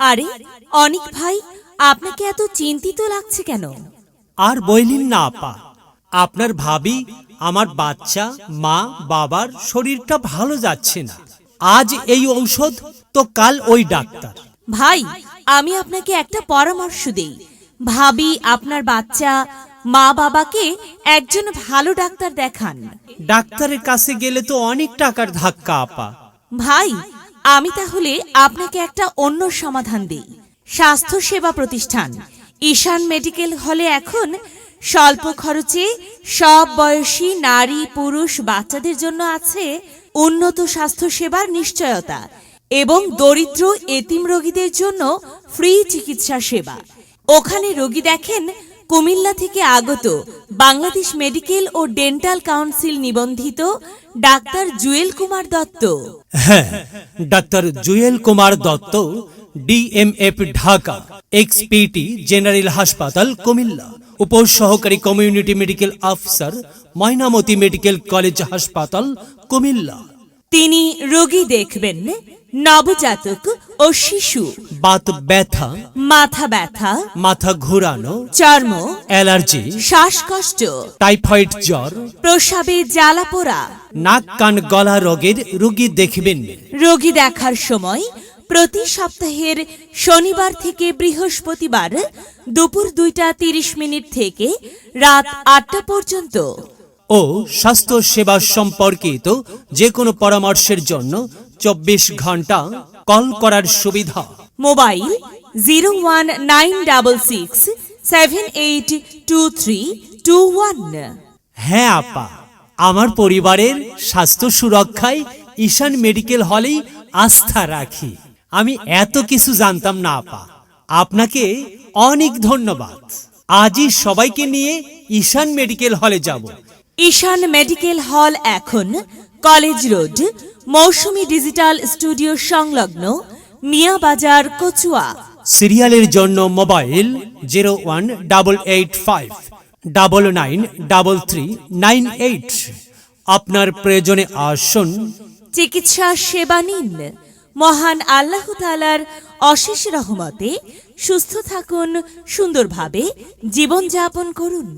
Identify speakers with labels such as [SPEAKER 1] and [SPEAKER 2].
[SPEAKER 1] আরে অনিক ভাই আপনাকে এত চিন্তিত লাগছে কেন?
[SPEAKER 2] আর বইলিন না আপা। আপনার ভাবি আমার বাচ্চা মা বাবার শরীরটা ভালো যাচ্ছে না। আজ এই ঔষধ তো কাল ওই ডাক্তার।
[SPEAKER 1] ভাই আমি আপনাকে একটা পরামর্শ দেই। ভাবি আপনার বাচ্চা মা বাবাকে একজন ভালো ডাক্তার দেখান।
[SPEAKER 2] ডাক্তারের কাছে গেলে তো অনেক টাকার ধাক্কা আপা।
[SPEAKER 1] ভাই আমি তাহলে আপনাকে একটা অন্য সমাধান দিই। স্বাস্থ্য সেবা প্রতিষ্ঠান। ঈশান মেডিকেল হলে এখন স্বল্প খরচে সব বয়সী নারী, পুরুষ, বাচ্চাদের জন্য আছে উন্নত স্বাস্থ্য সেবার নিশ্চয়তা এবং দরিদ্র এতিম রোগীদের জন্য ফ্রি চিকিৎসা সেবা। ওখানে রোগী দেখেন কুমিল্লা থেকে আগত বাংলাদেশ মেডিকেল ও ডেন্টাল কাউন্সিল নিবন্ধিত ডাক্তার জুয়েল কুমার দত্ত।
[SPEAKER 2] হ্যাঁ ডাক্তার জুয়েল কুমার দত্ত ডিএমএফ ঢাকা এক্সপিটি জেনারেল হাসপাতাল কুমিল্লা উপসহকারী community medical officer Mainamati medical college হাসপাতাল কুমিল্লা।
[SPEAKER 1] তিনি রোগী দেখবেন নবজাতক ও শিশু।
[SPEAKER 2] বাত ব্যথা
[SPEAKER 1] মাথা ব্যথা
[SPEAKER 2] মাথা ঘোরানো
[SPEAKER 1] চর্ম
[SPEAKER 2] অ্যালার্জি
[SPEAKER 1] শ্বাসকষ্ট
[SPEAKER 2] টাইফয়েড জ্বর
[SPEAKER 1] প্রসাবে জ্বালা পোড়া
[SPEAKER 2] নাক কান গলা রোগের রোগী দেখবেন
[SPEAKER 1] রোগী দেখার সময় প্রতি সপ্তাহের শনিবার থেকে বৃহস্পতিবার দুপুর দুইটা তিরিশ মিনিট থেকে রাত আটটা পর্যন্ত।
[SPEAKER 2] ও স্বাস্থ্য সেবা সম্পর্কিত যে কোনো পরামর্শের জন্য চব্বিশ ঘণ্টা কল করার সুবিধা।
[SPEAKER 1] Mobile zero one nine double six seven eight two three two one.
[SPEAKER 2] হ্যাঁ আপা। আমার পরিবারের স্বাস্থ্য সুরক্ষায় ঈশান মেডিকেল হলেই আস্থা রাখি। আমি এত কিছু জানতাম না আপা। আপনাকে অনেক ধন্যবাদ। আজই সবাইকে নিয়ে ঈশান মেডিকেল হলে যাব।
[SPEAKER 1] ঈশান মেডিকেল হল এখন college road Mousumi digital studio সংলগ্ন মিয়া বাজার কচুয়া।
[SPEAKER 2] সিরিয়ালের জন্য mobile zero one double eight five double nine double three nine eight. আপনার প্রয়োজনে আসুন।
[SPEAKER 1] চিকিৎসা সেবা নিন। মহান আল্লাহ তালার অশেষ রহমতে সুস্থ থাকুন সুন্দরভাবে জীবনযাপন করুন।